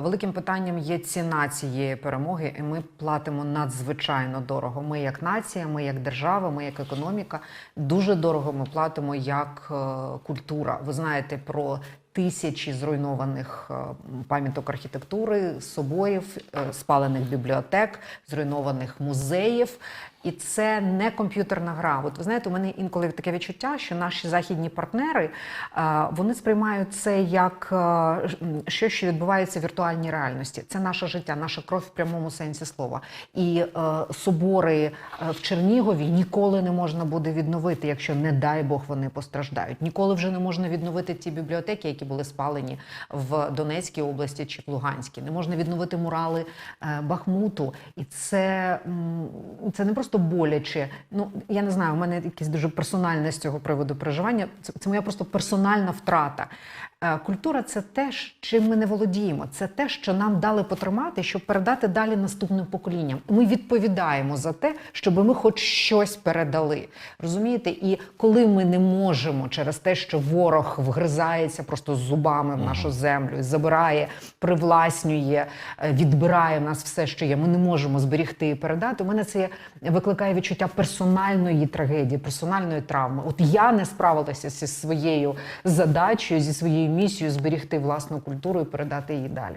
Великим питанням є ціна цієї перемоги, і ми платимо надзвичайно дорого. Ми як нація, ми як держава, ми як економіка. Дуже дорого ми платимо як е, культура. Ви знаєте про тисячі зруйнованих е, пам'яток архітектури, соборів, е, спалених бібліотек, зруйнованих музеїв. І це не комп'ютерна гра. От ви знаєте, у мене інколи таке відчуття, що наші західні партнери е, вони сприймають це як щось, що відбувається в віртуальній реальності. Це наше життя, наша кров в прямому сенсі слова. І собори в Чернігові ніколи не можна буде відновити, якщо не дай Бог вони постраждають. Ніколи вже не можна відновити ті бібліотеки, які були спалені в Донецькій області чи в Луганській. Не можна відновити мурали е, Бахмуту. І це, це не просто боляче. Ну я не знаю, у мене якесь дуже персональне з цього приводу переживання. Це, це моя просто персональна втрата. Е, Культура це те, чим ми не володіємо. Це те, що нам дали потримати, щоб передати далі наступним поколінням. Ми відповідаємо за те, щоб ми хоч щось передали. Розумієте? І коли ми не можемо через те, що ворог вгризається просто зубами в нашу землю, забирає, привласнює, е, відбирає в нас все, що є. Ми не можемо зберігти і передати. У мене це викликає відчуття персональної трагедії, персональної травми. От я не справилася зі своєю задачею, зі своєю місією зберігти власну культуру і передати її далі.